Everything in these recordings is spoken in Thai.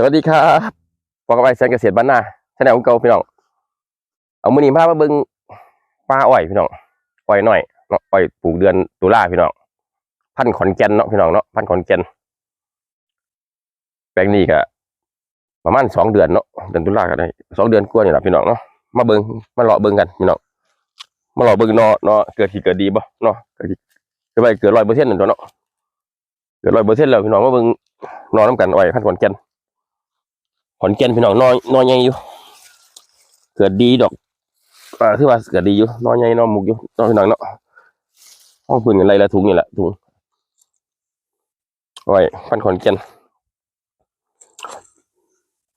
วัสดีครับพบกับไอ้แซนเกษตรบ้านนาชาแนลของเก่าพี่น้อง เอามือนี้พามาเบิ่งปลาอ้อยพี่น้อง อ้อยหน่อยเนาะ อ้อยปลูกเดือนตุลาพี่น้อง พันธุ์ขอนแก่นเนาะพี่น้องเนาะ พันธุ์ขอนแก่น แปลงนี้ก็ประมาณสองเดือนเนาะ เดือนตุลาก็ได้สองเดือนกว่านี่แหละพี่น้องเนาะ มาเบิ่งมาเลาะเบิ่งกันพี่น้อง มาเลาะเบิ่งเนาะเนาะ เกิดที่เกิดดีบ่เนาะ เกิดที่เกิดไปเกิดร้อยเปอร์เซ็นต์นั่นตัวเนาะ เกิดร้อยเปอร์เซ็นต์แล้วพี่น้องมาเบิ่งนอนน้ำกันอ้อยพันธุ์ขอนแก่น ขอนแก่นพี่น้องนอนนอนใหญ่อยู่ เกิดดีดอกอ่าถือว่าเกิดดีอยู่นอนใหญ่นอนมุกอยู่นอนพี่น้องเนาะห้องพื้นกันไรละถุงนี่แหละถุงไว้พันขอนแก่น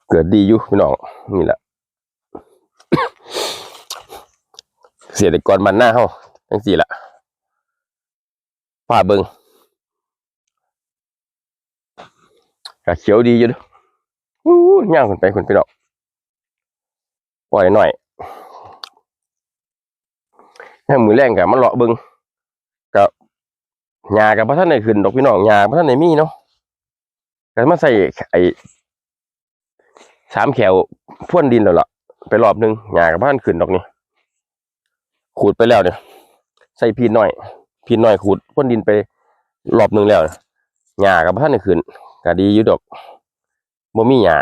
เกิดดีอยู่พี่น้องนี่แหละเสียดกรมันหน้าเฮาจังสี่ละฝ่าเบิงกะเขียวดีอยู่ด้ออู้ย่างคนไปคนไปดอกปล่อยหน่อยแค่มือแรงกับมันเลาะบิงกับหญ้ากับพระท่านในขึ้นดอกพี่น้องหญ้าพระท่านในมีเนาะก็มาใส่ไอ้สามแขวพ่วนดินแล้วล่ะไปรอบหนึงหญ้ากับพระท่านขึ้นดอกนี่ขูดไปแล้วเนี่ยใส่พีนหน่อย พีนหน่อยขูดพ่นดินไปรอบหนึงแล้วหญ้ากับพระท่านในขึ้นก็ดีอยู่ดอก บ่มีหญ้า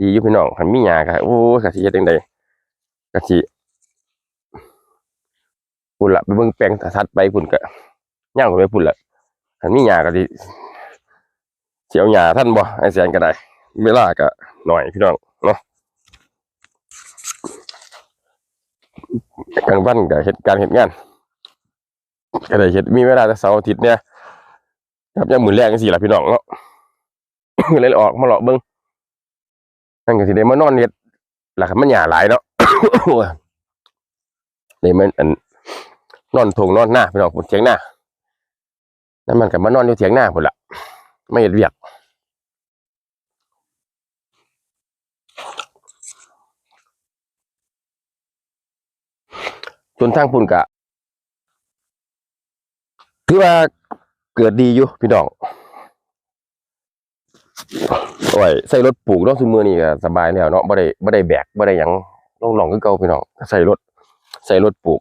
ดีอยู่พี่น้องคันมีหญ้าก็โอ้กะสิเฮ็ดจังไดกะสิพุ่นละไปเบิ่งแปลงถัดไปพุ่นก็ย่างขึ้นไปพุ่นละคันมีหญ้าก็สิสิเอาหญ้าท่านบ่ไอ้แสนก็ได้เวลาก็หน่อยพี่น้องเนาะกลางวันก็เฮ็ดการเฮ็ดงานก็ได้เฮ็ดมีเวลาแต่เสาร์อาทิตย์เนี่ยครับยามมื้อแลงจังซี่ล่ะพี่น้องเนาะ เลยออกมาเลาะเบิ่งนั่นก็สิได้มานอนเฮ็ดหลักมันหยาหลายเนาะเลยมันอันนอนทงนอนหน้าพี่น้อนเถียงหน้านั่นมันก็มานอนอยู่เถียงหน้าพุ่นละไม่เฮ็ดเวียกจนทางพุ่นกะ คือว่าเกิดดีอยู่พี่น้อง โอ้ยใส่รถปลูกเนาะซุมือนี่ก็สบายแล้วเนาะบ่ได้บ่ได้แบกบ่ได้หยังลงหลองคือเก่าพี่น้องใส่รถใส่รถปลูก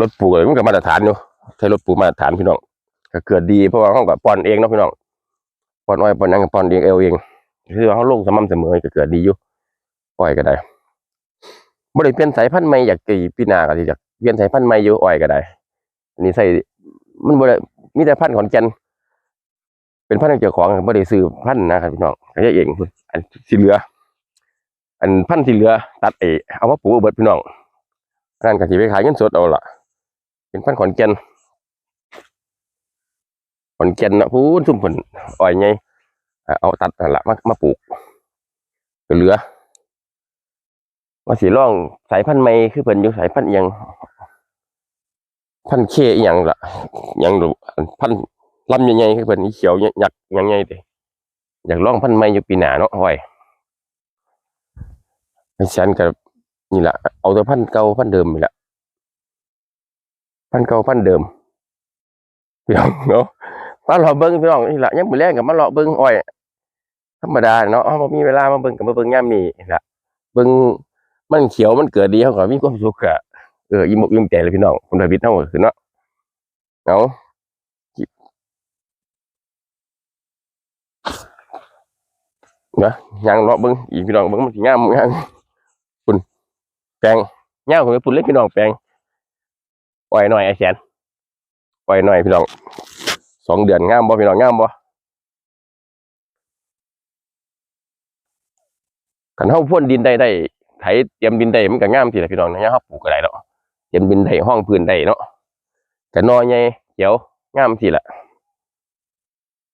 รถปลูกเลยมันก็มาตรฐานอยู่ใช้รถปลูกมาตรฐานพี่น้องก็เกิดดีเพราะว่าเฮาก็ป้อนเองเนาะพี่น้องปอนอ้อยปอนหยังก็ป้อนเองเอาเองคือว่าเฮาลงสม่ำเสมอก็เกิดดีอยู่อ้อยก็ได้บ่ได้เปลี่ยนสายพันธุ์ใหม่อยากกี่ปีนาก็สิอยากเปลี่ยนสายพันธุ์ใหม่อยู่อ้อยก็ได้อันนี้ใส่มันบ่ได้มีแต่พันธุ์ขอนแก่น เป็นพันธุ์เจ้าของไม่ได้ซื้อพันธุ์นะครับพี่น้องก็เองพุ่นอันสีเหลือ อันพันธุ์สีเหลือ ตัดเอเอามาปลูกเบิดพี่น้องนนั่นก็สิไปขายเงินสดเอาละเป็นพันธุ์ขอนแก่นขอนแก่นนะพูนซุ่มผลอ้อยไงเอาตัดนั่นละมามาปลูกก็เหลือว่าสีร่องสายพันธุ์ใหม่คือเพิ่นอยู่สายพันธุ์ยังพันธุ์เคอีหยังละอิหยังดูพันธุ์ ลำใหญ่ๆคือเพิ่นอีเขียวยักยักยังไงเด้อยากลองพันธุ์ใหม่อยู่ปีหน้าเนาะห้อยไอ้ฉันก็นี่แหละเอาแต่พันเก่าพันเดิมนี่แหละพันเก่าพันเดิมพี่น้องเนาะมาเลาะเบิ่งพี่น้องนี่แหละยังมื้อแรกก็มาเลาะเบิ่งอ้อยธรรมดาเนาะเฮามีเวลามาเบิ่งก็มาเบิ่งยามนี้นี่ล่ะเบิ่งมันเขียวมันเกิดดีเฮาก็มีความสุขอะเอออิ่มอกอิ่มใจเลยพี่น้องคุณดาวิดเฮาก็คือเนาะเอา นะยางเลาะเบิ้งอีกพี่น้องเบิ้งมันสิงามงามปุ่นแปลงเงาของปุ่นเล็กพี่น้องแปลงปล่อยหน่อยไอ้แสนปล่อยหน่อยพี่น้องสองเดือนงามบ่พี่น้องงามบ่ขันเฮาพ่นดินได้ได้ไถเตรียมดินได้มันก็งามทีละพี่น้องนะเนี่ยเฮาปลูกก็ได้เนาะเตรียมดินได้ห้องพื้นได้เนาะแต่นอใหญ่เขียวงามทีละ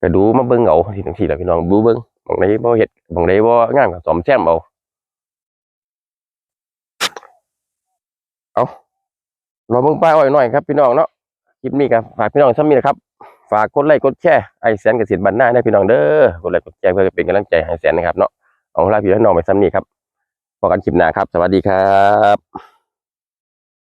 ก็ดูมาเบิ่งเอาทีละทีละพี่น้องดูเบิ่ง บางใดบ่เฮ็ดบางใดบ่งามก็ซ่อมแซมเอาเอาเราเบิ่งป้ายอ้อยหน่อยครับพี่น้องเนาะคลิปนี้ก็ฝากพี่น้องซ้ำนี้นะครับฝากกดไลค์กดแชร์ไอแสนเกษตรบ้านนาได้พี่น้องเด้อกดไลค์กดแชร์เพื่อเป็นกำลังใจให้แสนนะครับเนาะเอาล่ะพี่น้องไปซ้ำนี้ครับพบกันคลิปหน้าครับ สวัสดีครับ